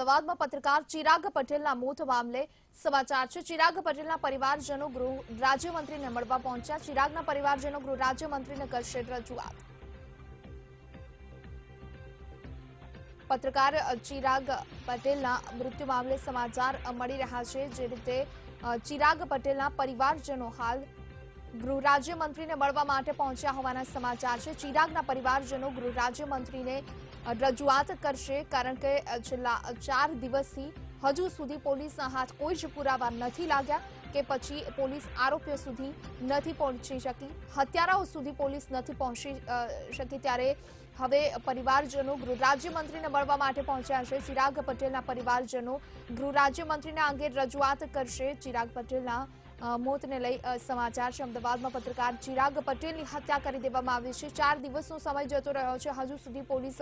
અમદાવાદમાં પત્રકાર ચિરાગ પટેલના મોત મામલે સમાચાર છે. ચિરાગ પટેલના પરિવારજનો ગૃહ રાજ્યમંત્રીને મળવા પહોંચ્યા. ચિરાગના પરિવારજનો ગૃહ રાજ્યમંત્રીને કરશે રજૂઆત. પત્રકાર ચિરાગ પટેલના મૃત્યુ મામલે સમાચાર મળી રહ્યા છે. જે રીતે ચિરાગ પટેલના પરિવારજનો હાલ ગૃહ રાજ્યમંત્રીને મળવા માટે પહોંચ્યા હોવાના સમાચાર છે. ચિરાગના પરિવારજનો ગૃહ રાજ્યમંત્રીને રજૂઆત કરશે કારણ કે છેલ્લા ચાર દિવસથી હજુ સુધી પોલીસના હાથ કોઈ જ પુરાવા નથી લાગ્યા કે પછી પોલીસ આરોપીઓ સુધી નથી પહોંચી શકી. હત્યારાઓ સુધી પોલીસ નથી પહોંચી શકી ત્યારે હવે પરિવારજનો ગૃહ રાજ્યમંત્રીને મળવા માટે પહોંચ્યા છે. ચિરાગ પટેલના પરિવારજનો ગૃહ રાજ્યમંત્રીના અંગે રજૂઆત કરશે. ચિરાગ પટેલના મોતને લઈ સમાચાર છે. અમદાવાદમાં પત્રકાર ચિરાગ પટેલની હત્યા કરી દેવામાં આવી છે. ચાર દિવસનો સમય જતો રહ્યો છે. હજુ સુધી પોલીસ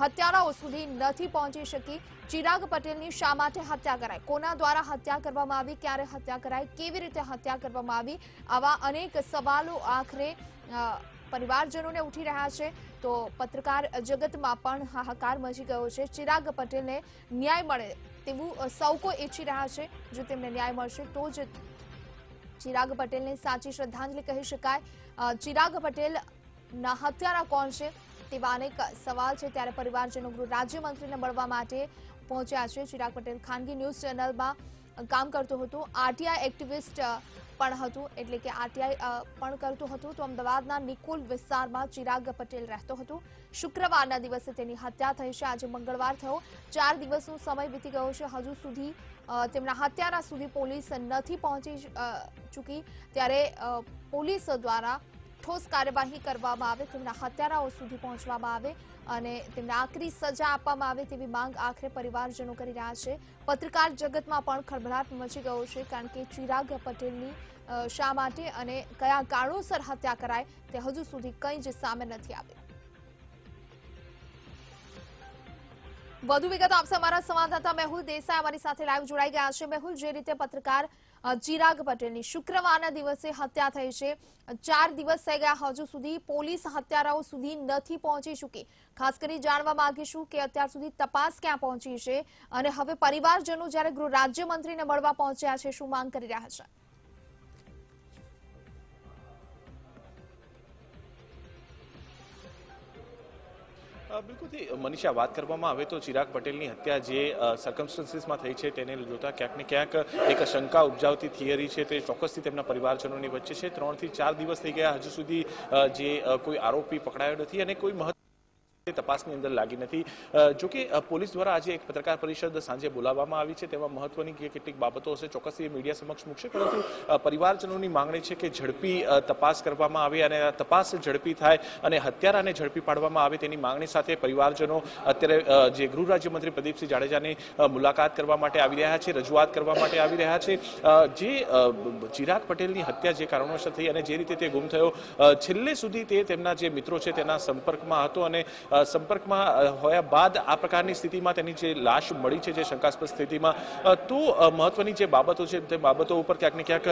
હત્યારાઓ સુધી નથી પહોંચી શકી. ચિરાગ પટેલની શા માટે હત્યા કરાઈ? કોના દ્વારા હત્યા કરવામાં આવી? ક્યારે હત્યા કરાઈ? કેવી રીતે હત્યા કરવામાં આવી? આવા અનેક સવાલો આખરે પરિવારજનોને ઉઠી રહ્યા છે. તો પત્રકાર જગતમાં પણ હાહાકાર મચી ગયો છે. ચિરાગ પટેલને ન્યાય મળે તેવું સૌ કોઈ ઈચ્છી રહ્યા છે. જો તેમને ન્યાય મળશે, તો જ ચિરાગ પટેલને સાચી શ્રદ્ધાંજલિ કહી શકાય. ચિરાગ પટેલ, ના, હત્યારા કોણ છે? તેવા અનેક સવાલ છે ત્યારે પરિવારજનો ગૃહ રાજ્યમંત્રીને મળવા માટે પહોંચ્યા છે. ચિરાગ પટેલ ખાનગી ન્યૂઝ ચેનલમાં કામ કરતો હતો. આરટીઆઈ એક્ટિવિસ્ટ પણ હતું, એટલે કે આરટીઆઈ પણ કરતું હતું. તો અમદાવાદના નિકોલ વિસ્તારમાં ચિરાગ પટેલ રહેતો હતો. શુક્રવારના દિવસે તેની હત્યા થઈ છે. આજે મંગળવાર થયો. ચાર દિવસનો સમય વીતી ગયો છે. હજુ સુધી તેમના હત્યારા સુધી પોલીસ નથી પહોંચી ચૂકી. ત્યારે પોલીસ દ્વારા ઠોસ કાર્યવાહી કરવામાં આવે, તેમના હત્યારાઓ સુધી પહોંચવામાં આવે અને તેમને આકરી સજા આપવામાં આવે તેવી માંગ આખરે પરિવારજનો કરી રહ્યા છે. પત્રકાર જગતમાં પણ ખળભળાટ મચી ગયો છે, કારણ કે ચિરાગ પટેલની શા માટે અને કયા કારણોસર હત્યા કરાય તે હજુ સુધી કંઈ જ સામે નથી આવ્યું. વધુ વિગત આપશે અમારા સંવાદદાતા મેહુલ દેસાઈ. અમારી સાથે લાઈવ જોડાઈ ગયા છે. મેહુલ, જે રીતે પત્રકાર ચિરાગ પટેલની શુક્રવારના દિવસે હત્યા થઈ છે. ચાર દિવસ થઈ ગયા હજુ સુધી પોલીસ હત્યારાઓ સુધી નથી પહોંચી ચૂકી. ખાસ કરી જાણવા માંગીશું કે અત્યાર સુધી તપાસ ક્યાં પહોંચી છે અને હવે પરિવારજનો જ્યારે ગૃહ રાજ્યમંત્રીને મળવા પહોંચ્યા છે, શું માંગ કરી રહ્યા છે? બિલકુલથી મનીષા, વાત કરવામાં આવે તો ચિરાગ પટેલની હત્યા જે સર્કમસ્ટન્સીસમાં થઈ છે તેને જોતા ક્યાંક ને ક્યાંક એક શંકા ઉપજાવતી થિયરી છે તે ચોક્કસથી તેમના પરિવારજનોની વચ્ચે છે. ત્રણથી ચાર દિવસ થઈ ગયા હજુ સુધી જે કોઈ આરોપી પકડાયો નથી અને કોઈ મહત્વ તપાસની અંદર લાગી નથી. જો કે પોલીસ દ્વારા આજે એક પત્રકાર પરિષદ સાંજે બોલાવવામાં આવી છે. તેમાં મહત્વની કેટલીક બાબતો હશે, ચોક્કસ મીડિયા સમક્ષ મૂકશે, પરંતુ પરિવારજનોની માંગણી છે કે ઝડપી તપાસ કરવામાં આવે અને તપાસ ઝડપી થાય અને હત્યારાને ઝડપી પાડવામાં આવે તેની માંગણી સાથે પરિવારજનો અત્યારે જે ગૃહ રાજ્યમંત્રી પ્રદીપસિંહ જાડેજાની મુલાકાત કરવા માટે આવી રહ્યા છે, રજૂઆત કરવા માટે આવી રહ્યા છે જે ચિરાગ પટેલની હત્યા જે કારણોસર થઈ અને જે રીતે તે ગુમ થયો છેલ્લે સુધી તે તેમના જે મિત્રો છે તેના સંપર્કમાં હતો અને સંપર્કમાં હોયા બાદ આ પ્રકારની સ્થિતિમાં તેની જે લાશ મળી છે, જે શંકાસ્પદ સ્થિતિમાં તો મહત્વની જે બાબતો છે, તે બાબતો ઉપર ક્યાંક ને ક્યાંક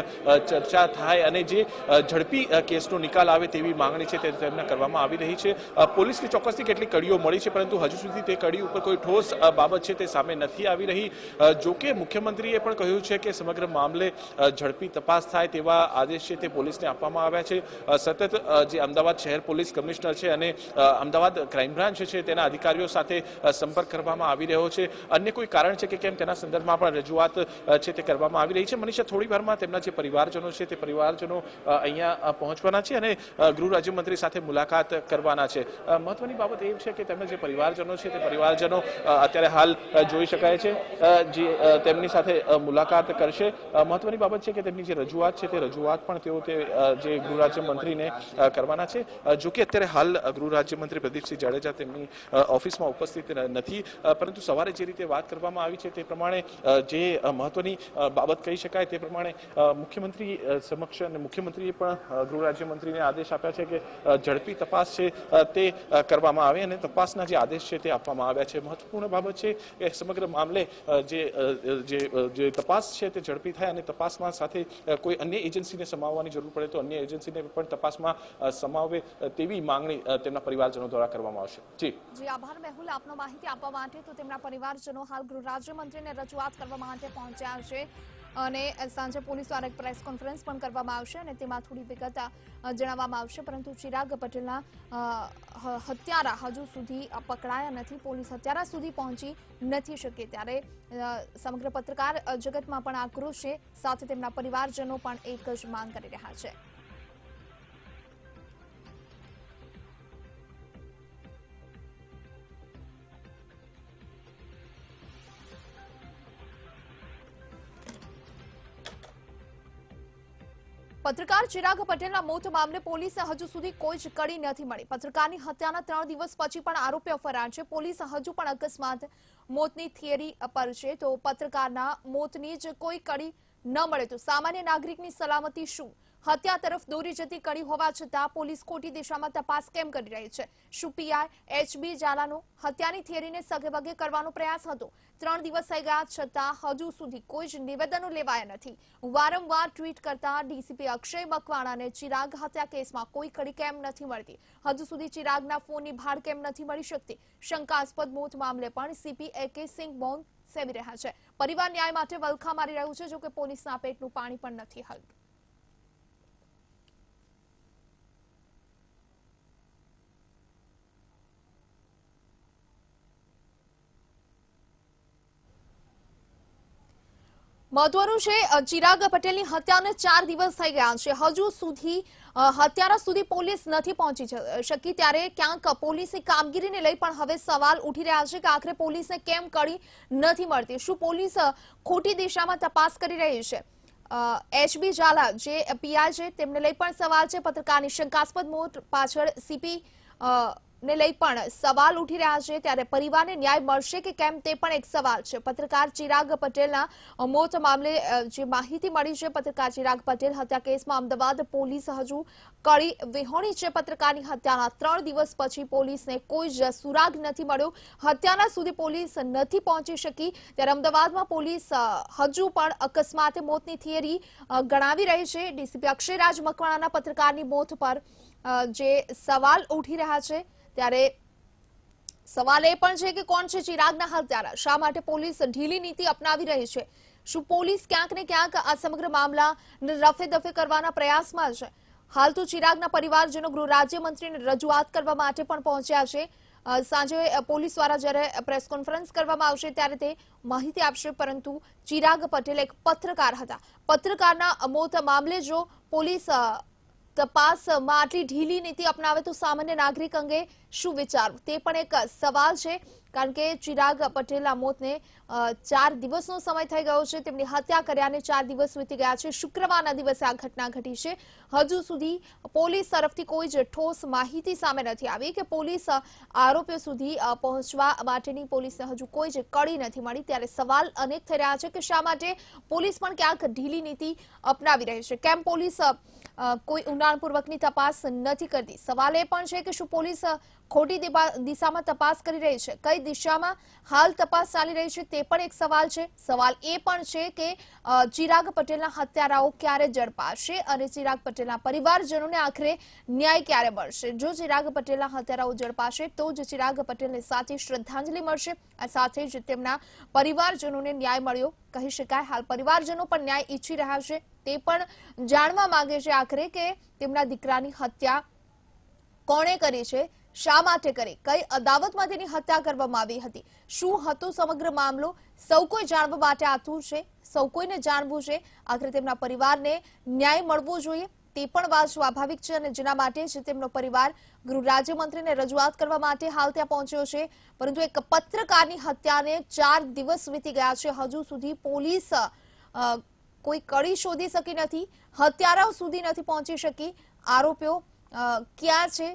ચર્ચા થાય અને જે ઝડપી કેસનો નિકાલ આવે તેવી માંગણી છે તે તેમને કરવામાં આવી રહી છે. પોલીસની ચોક્કસથી કેટલીક કડીઓ મળી છે, પરંતુ હજુ સુધી તે કડી ઉપર કોઈ ઠોસ બાબત છે તે સામે નથી આવી રહી. જોકે મુખ્યમંત્રીએ પણ કહ્યું છે કે સમગ્ર મામલે ઝડપી તપાસ થાય તેવા આદેશ છે તે પોલીસને આપવામાં આવ્યા છે. સતત જે અમદાવાદ શહેર પોલીસ કમિશનર છે અને અમદાવાદ ક્રાઇમ બ્રાન્ચ છે, તેના અધિકારીઓ સાથે સંપર્ક કરવામાં આવી રહ્યો છે. અન્ય કોઈ કારણ છે કે કેમ તેના સંદર્ભમાં પણ રજૂઆત છે તે કરવામાં આવી રહી છે? મનીષા થોડી વારમાં તેમના જે પરિવારજનો છે, તે પરિવારજનો અહીંયા પહોંચવાના છે અને ગૃહ રાજ્યમંત્રી સાથે મુલાકાત કરવાના છે. મહત્વની બાબત એ છે કે તેમના જે પરિવારજનો છે, તે પરિવારજનો અત્યારે હાલ જોઈ શકાય છે જે તેમની સાથે મુલાકાત કરશે. મહત્વની બાબત છે કે તેમની જે રજૂઆત છે, તે રજૂઆત પણ તેઓ તે જે ગૃહ રાજ્યમંત્રીને કરવાના છે. જોકે અત્યારે હાલ ગૃહ રાજ્યમંત્રી પ્રદીપસિંહ જાડેજા તેમની ઓફિસમાં ઉપસ્થિત નથી. પરંતુ સવારે જે રીતે વાત કરવામાં આવી છે તે પ્રમાણે જે મહત્વની બાબત કહી શકાય તે પ્રમાણે મુખ્યમંત્રી સમક્ષ અને મુખ્યમંત્રીએ પણ ગૃહ રાજ્યમંત્રીને આદેશ આપ્યા છે કે ઝડપી તપાસ છે તે કરવામાં આવે અને તપાસના જે આદેશ છે તે આપવામાં આવ્યા છે. મહત્વપૂર્ણ બાબત છે કે સમગ્ર મામલે જે જે તપાસ છે તે ઝડપી થાય અને તપાસમાં સાથે કોઈ અન્ય એજન્સીને સમાવવાની જરૂર પડે તો અન્ય એજન્સીને પણ તપાસમાં સમાવે તેવી માંગણી તેમના પરિવારજનો દ્વારા કરવામાં આવશે. છે. આભાર. મેહુલ, આપનો માહિતી આપવા માટે તો તેમના પરિવારજનો હાલ ગૃહ રાજ્યમંત્રીને રજૂઆત કરવા માટે પહોંચ્યા છે. અને સાંજે પોલીસ દ્વારા એક પ્રેસ કોન્ફરન્સ પણ કરવામાં આવશે અને તેમાં થોડી વિગત જણાવવામાં આવશે. પરંતુ ચિરાગ પટેલના હત્યારા હજુ સુધી પકડાયા નથી. પોલીસ હત્યારા સુધી પહોંચી નથી શકી ત્યારે સમગ્ર પત્રકાર જગતમાં પણ આક્રોશ છે. સાથે તેમના પરિવારજનો પણ એક જ માંગ કરી રહ્યા છે. પત્રકાર ચિરાગ પટેલના મોત મામલે પોલીસે હજુ સુધી કોઈ જ કડી નથી મળી. પત્રકારની હત્યાના ત્રણ દિવસ પછી પણ આરોપીઓ ફરાર છે. પોલીસ હજુ પણ અકસ્માત મોતની થિયરી પર છે. તો પત્રકારના મોતની જ કોઈ કડી ન મળે તો સામાન્ય નાગરિકની સલામતી શું? હત્યા તરફ દોરી જતી કડી હોવા છતાં પોલીસ ખોટી દિશામાં તપાસ કેમ કરી રહી છે? શું પીઆઈ એચબી ઝાલાનો હત્યાની થિયરીને સગેવગે કરવાનો પ્રયાસ હતો? ત્રણ દિવસ થઈ ગયા છતાં હજુ સુધી કોઈ જ નિવેદનો લેવાયા નથી. વારંવાર ટ્વીટ કરતા ડીસીપી અક્ષય મકવાણાને ચિરાગ હત્યા કેસમાં કોઈ કડી કેમ નથી મળતી. હજુ સુધી ચિરાગના ફોનની ભાડ કેમ નથી મળી શકતી? શંકાસ્પદ મોત મામલે પણ સીપી એ કે સિંહ બોન સેવી રહ્યા છે. પરિવાર ન્યાય માટે વલખા મારી રહ્યું છે, જોકે પોલીસના પેટનું પાણી પણ નથી હલતું. મહત્વનું છે ચિરાગ પટેલની હત્યાને ચાર દિવસ થઈ ગયા છે. હજુ સુધી હત્યારા સુધી પોલીસ નથી પહોંચી શકી ત્યારે ક્યાંક પોલીસની કામગીરીને લઈ પણ હવે સવાલ ઉઠી રહ્યા છે કે આખરે પોલીસને કેમ કડી નથી મળતી? શું પોલીસ ખોટી દિશામાં તપાસ કરી રહી છે? એચબી ઝાલા જે પીઆઈ છે, તેમને લઈ પણ સવાલ છે. પત્રકારની શંકાસ્પદ મોત પાછળ સીપી ને લઈ પણ સવાલ ઉઠી રહ્યા છે. ત્યારે પરિવારને ન્યાય મળશે કે કેમ તે પણ એક સવાલ છે. પત્રકાર ચિરાગ પટેલના મોત મામલે જે માહિતી મળી છે પત્રકાર ચિરાગ પટેલ હત્યા કેસમાં અમદાવાદ પોલીસ હજુ કડી વિહોણી છે પત્રકારની હત્યાના ત્રણ દિવસ પછી પોલીસને કોઈ જ સુરાગ નથી મળ્યો. હત્યાના સુધી પોલીસ નથી પહોંચી શકી. ત્યારે અમદાવાદમાં પોલીસ હજુ પણ અકસ્માતે મોતની થિયરી ગણાવી રહી છે. ડીસીપી અક્ષયરાજ મકવાણાના પત્રકારની મોત પર જે સવાલ ઉઠી રહ્યા છે. ત્યારે સવાલ એ પણ છે કે કોણ છે ચિરાગના હત્યારા શા માટે પોલીસ ઢીલી નીતિ અપનાવી રહી છે? શું પોલીસ ક્યાંક ને ક્યાંક આ સમગ્ર મામલા રફે દફે કરવાના પ્રયાસમાં છે? હાલ તો ચિરાગના પરિવારજનો ગૃહ રાજ્યમંત્રીને રજૂઆત કરવા માટે પણ પહોંચ્યા છે. સાંજે પોલીસ દ્વારા જ્યારે પ્રેસ કોન્ફરન્સ કરવામાં આવશે ત્યારે તે માહિતી આપશે, પરંતુ ચિરાગ પટેલ એક પત્રકાર હતા. પત્રકારના મોત મામલે જો પોલીસ તપાસમાં આટલી ઢીલી નીતિ અપનાવે તો સામાન્ય નાગરિક અંગે શું વિચારવું તે પણ એક સવાલ છે, કારણ કે ચિરાગ પટેલના મોતને ચાર દિવસનો સમય થઈ ગયો છે. તેમની હત્યા કર્યાને ચાર દિવસ વીતી ગયા છે. શુક્રવારના દિવસે આ ઘટના ઘટી છે. હજુ સુધી પોલીસ તરફથી કોઈ જ ઠોસ માહિતી સામે નથી આવી કે પોલીસ આરોપીઓ સુધી પહોંચવા માટેની પોલીસને હજુ કોઈ જ કડી નથી મળી. ત્યારે સવાલ અનેક થઈ રહ્યા છે કે શા માટે પોલીસ પણ ક્યાંક ઢીલી નીતિ અપનાવી રહી છે? કેમ પોલીસ કોઈ ઊંડાણપૂર્વકની તપાસ નથી કરતી. સવાલ એ પણ છે કે શું પોલીસ ખોટી દિશામાં તપાસ કરી રહી છે? કઈ દિશામાં હાલ તપાસ ચાલી રહી છે તે પણ એક સવાલ છે. સવાલ એ પણ છે કે ચિરાગ પટેલના હત્યારાઓ ક્યારે ઝડપાશે અને ચિરાગ પટેલના પરિવારજનોને આખરે ન્યાય ક્યારે મળશે? જો ચિરાગ પટેલના હત્યારાઓ ઝડપાશે, તો જ ચિરાગ પટેલને સાચી શ્રદ્ધાંજલિ મળશે આ સાથે જ તેમના પરિવારજનોને ન્યાય મળ્યો. કહી શકાય, હાલ પરિવારજનો પણ ન્યાય ઈચ્છી રહ્યા છે. તે પણ જાણવા માંગે છે આખરે કે તેમના દીકરાની હત્યા કોણે કરી છે, શા માટે કરી, કઈ અદાવતમાં તેની હત્યા કરવામાં આવી હતી, શું હતું સમગ્ર મામલો, સૌ કોઈ જાણવા માટે આતુર છે, સૌ કોઈને જાણવું છે, આખરે તેમના પરિવારને ન્યાય મળવો જોઈએ, તે પણ વાત સ્વાભાવિક છે અને જેના માટે જ તેમનો પરિવાર ગૃહ રાજ્યમંત્રીને રજૂઆત કરવા માટે હાલ ત્યાં પહોંચ્યો છે. પરંતુ એક પત્રકારની હત્યાને ચાર દિવસ વીતી ગયા છે. હજુ સુધી પોલીસ કોઈ કડી શોધી શકી નથી, હત્યારાઓ સુધી નથી પહોંચી શકી. આરોપીઓ ક્યાં છે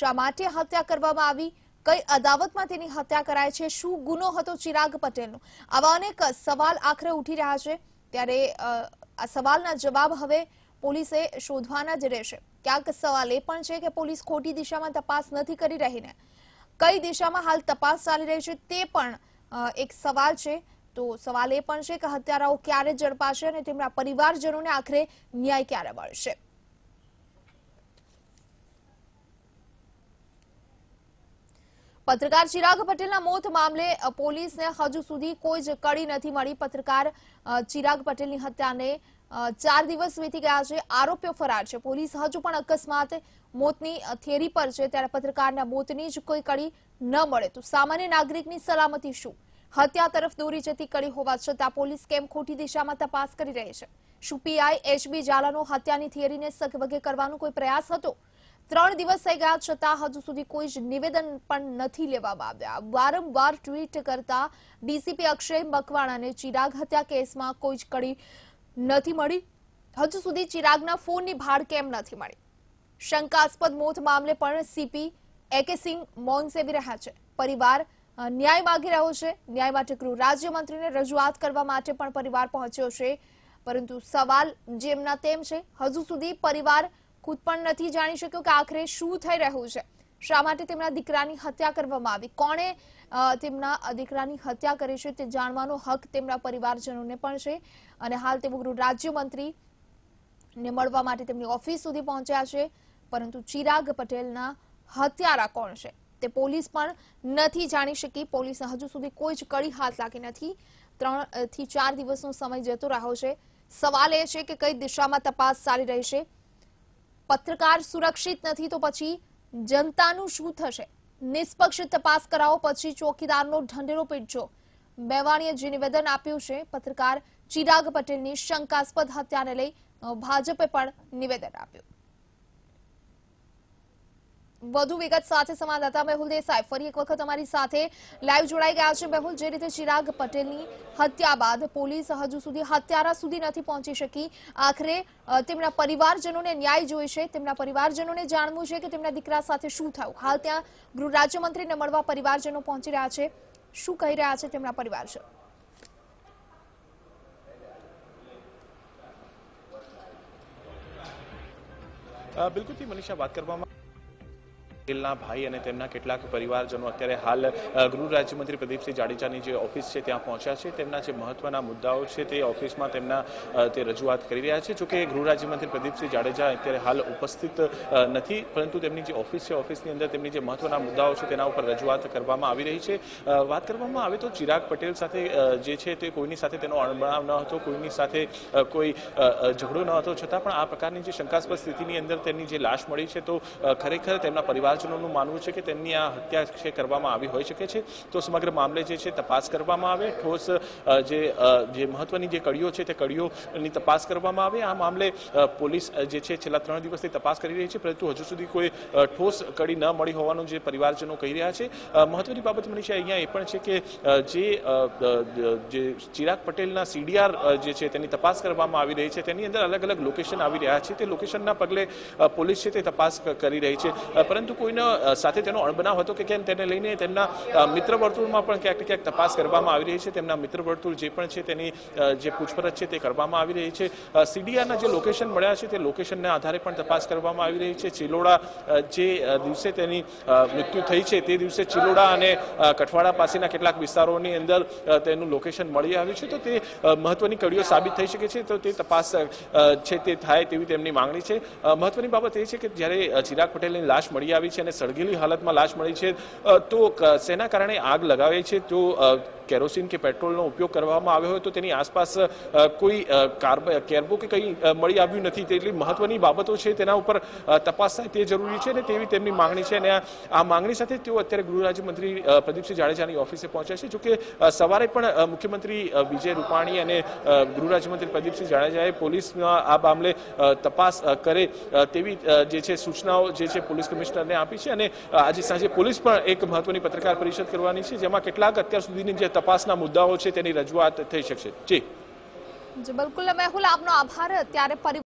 શા માટે હત્યા કરવામાં આવી, કઈ અદાવતમાં તેની હત્યા કરાય છે, શું ગુનો હતો ચિરાગ પટેલનો? આવા અનેક સવાલ આખરે ઉઠી રહ્યા છે. ત્યારે આ સવાલના જવાબ હવે પોલીસે શોધવાના જ રહેશે. ક્યાંક સવાલ એ પણ છે કે પોલીસ ખોટી દિશામાં તપાસ નથી કરી રહીને. કઈ દિશામાં હાલ તપાસ ચાલી રહી છે તે પણ એક સવાલ છે. તો સવાલ એ પણ છે કે હત્યારાઓ ક્યારે ઝડપાશે અને તેમના પરિવારજનોને આખરે ન્યાય ક્યારે મળશે? પત્રકાર ચિરાગ પટેલના મોત મામલે પોલીસને હજુ સુધી કોઈ જ કડી નથી મળી. પત્રકાર ચિરાગ પટેલની હત્યાને ચાર દિવસ વીતી ગયા છે. આરોપીઓ ફરાર છે. પોલીસ હજુ પણ અકસ્માત મોતની અ, થિયરી પર છે. ત્યારે પત્રકારના મોતની જ કોઈ કડી ન મળે. તો સામાન્ય નાગરિકની સલામતી શું? હત્યા તરફ દોરી જતી કડી હોવા છતાં પોલીસ કેમ ખોટી દિશામાં તપાસ કરી રહી છે? શું પીઆઈ એચબી ઝાલાનો હત્યાની થિયરીને સગવગે કરવાનો કોઈ પ્રયાસ હતો? ત્રણ દિવસ થઈ ગયા છતાં હજુ સુધી કોઈ જ નિવેદન પણ નથી લેવામાં આવ્યા. વારંવાર ટ્વીટ કરતા ડીસીપી અક્ષય મકવાણાને ચિરાગ હત્યા કેસમાં કોઈ જ કડી નથી મળી. હજુ સુધી ચિરાગના ફોનની ભાડ કેમ નથી મળી? શંકાસ્પદ મોત મામલે પણ સીપી એકે સિંહ મૌન સેવી રહ્યા છે. પરિવાર ન્યાય માંગી રહ્યો છે. ન્યાય માટે ગૃહ રાજ્યમંત્રીને રજૂઆત કરવા માટે પણ પરિવાર પહોંચ્યો છે. પરંતુ સવાલ જેમના તેમ છે, હજુ સુધી પરિવાર ખુદ પણ નથી જાણી શક્યો કે આખરે શું થઈ રહ્યું છે. શા માટે તેમના દીકરાની હત્યા કરવામાં આવી? કોણે તેમના દીકરાની હત્યા કરી છે તે જાણવાનો હક તેમના પરિવારજનોને પણ છે. અને હાલ તેઓ ગૃહ રાજ્યમંત્રી ને મળવા માટે તેમની ઓફિસ સુધી પહોંચ્યા છે. પરંતુ ચિરાગ પટેલના હત્યારા કોણ છે? તે પોલીસ પણ નથી જાણી શકી. પોલીસ હજુ સુધી કોઈ જ કડી હાથ લાગી નથી. ત્રણથી ચાર દિવસનો સમય જતો રહ્યો છે. સવાલ એ છે કે કઈ દિશામાં તપાસ ચાલી રહી છે? પત્રકાર સુરક્ષિત નથી તો પછી જનતાનું શું થશે? નિષ્પક્ષ તપાસ કરાવો, પછી ચોકીદારનો ઢંઢેરો પીટજો. મેવાણીએ જે નિવેદન આપ્યું છે, પત્રકાર ચિરાગ પટેલની શંકાસ્પદ હત્યાને લઈ ભાજપે પણ નિવેદન આપ્યું. વધુ વિગત સાથે સંવાદદાતા મેહુલ દેસાઈ ફરી એક વખત અમારી સાથે લાઈવ જોડાઈ ગયા છે. મેહુલ, જે રીતે ચિરાગ પટેલની હત્યા બાદ પોલીસ હજુ સુધી હત્યારા સુધી નથી પહોંચી શકી. આખરે તેમના પરિવારજનોને ન્યાય જોઈ છે. તેમના પરિવારજનોને જાણવું છે કે તેમના દીકરા સાથે શું થયું. હાલ ત્યાં ગૃહ રાજ્યમંત્રીને મળવા પરિવારજનો પહોંચી રહ્યા છે. શું કહી રહ્યા છે તેમના પરિવારજનો? બિલકુલથી મનીષા, વાત કરવામાં પટેલના ભાઈ અને તેમના કેટલાક પરિવારજનો અત્યારે હાલ ગૃહ રાજ્યમંત્રી પ્રદીપસિંહ જાડેજાની જે ઓફિસ છે ત્યાં પહોંચ્યા છે. તેમના જે મહત્વના મુદ્દાઓ છે તે ઓફિસમાં તેમના તે રજૂઆત કરી રહ્યા છે. જોકે ગૃહ રાજ્યમંત્રી પ્રદીપસિંહ જાડેજા અત્યારે હાલ ઉપસ્થિત નથી, પરંતુ તેમની જે ઓફિસ છે, ઓફિસની અંદર તેમની જે મહત્વના મુદ્દાઓ છે તેના ઉપર રજૂઆત કરવામાં આવી રહી છે. વાત કરવામાં આવે તો ચિરાગ પટેલ સાથે જે છે તે કોઈની સાથે તેનો અણબણાવ ન હતો, કોઈની સાથે કોઈ ઝઘડો ન હતો. છતાં પણ આ પ્રકારની જે શંકાસ્પદ સ્થિતિની અંદર તેમની જે લાશ મળી છે તો ખરેખર તેમના પરિવારજનોનું માનવું છે કે તેમની આ હત્યા છે કરવામાં આવી હોઈ શકે છે. તો સમગ્ર મામલે જે છે તપાસ કરવામાં આવે. ઠોસ જે જે મહત્વની જે કડીઓ છે તે કડીઓની તપાસ કરવામાં આવે. આ મામલે પોલીસ જે છે છેલ્લા ત્રણ દિવસથી તપાસ કરી રહી છે, પરંતુ હજુ સુધી કોઈ ઠોસ કડી ન મળી હોવાનું જે પરિવારજનો કહી રહ્યા છે. મહત્વની બાબત મનીષા, અહીંયા એ પણ છે કે જે ચિરાગ પટેલના સીડીઆર જે છે તેની તપાસ કરવામાં આવી રહી છે. તેની અંદર અલગ અલગ લોકેશન આવી રહ્યા છે. તે લોકેશનના પગલે પોલીસ છે તે તપાસ કરી રહી છે. પરંતુ કોઈનો સાથે તેનો અણબનાવ હતો કે કેમ તેને લઈને તેમના મિત્ર વર્તુળમાં પણ ક્યાંક ક્યાંક તપાસ કરવામાં આવી રહી છે. તેમના મિત્ર વર્તુળ જે પણ છે તેની જે પૂછપરછ છે તે કરવામાં આવી રહી છે. સીડીઆરના જે લોકેશન મળ્યા છે તે લોકેશનના આધારે પણ તપાસ કરવામાં આવી રહી છે. ચિલોડા જે દિવસે તેની મૃત્યુ થઈ છે તે દિવસે ચિલોડા અને કઠવાડા પાસેના કેટલાક વિસ્તારોની અંદર તેનું લોકેશન મળી આવ્યું છે. તો તે મહત્વની કડીઓ સાબિત થઈ શકે છે. તો તે તપાસ છે તે થાય તેવી તેમની માંગણી છે. મહત્વની બાબત એ છે કે જ્યારે ચિરાગ પટેલની લાશ મળી આવી છે અને સળગેલી હાલતમાં લાશ મળી છે. તો શેના કારણે આગ લગાવે છે. તો કેરોસીન કે પેટ્રોલનો ઉપયોગ કરવામાં આવ્યો હોય તો તેની આસપાસ કોઈ કેર્બો કે કંઈ મળી આવ્યું નથી. તેટલી મહત્વની બાબતો છે તેના ઉપર તપાસ થાય તે જરૂરી છે અને તેવી તેમની માંગણી છે. અને આ માંગણી સાથે તેઓ અત્યારે ગૃહ રાજ્યમંત્રી પ્રદીપસિંહ જાડેજાની ઓફિસે પહોંચ્યા છે. જોકે સવારે પણ મુખ્યમંત્રી વિજય રૂપાણી અને ગૃહ રાજ્યમંત્રી પ્રદીપસિંહ જાડેજાએ પોલીસના આ મામલે તપાસ કરે તેવી જે છે સૂચનાઓ જે છે પોલીસ કમિશનરને આપી છે. અને આજે સાંજે પોલીસ પણ એક મહત્વની પત્રકાર પરિષદ કરવાની છે, જેમાં કેટલાક અત્યાર સુધીની જે તપાસના મુદ્દાઓ છે તેની રજૂઆત થઈ શકશે. જી. બિલકુલ. મેહુલ આપનો આભાર. ત્યારે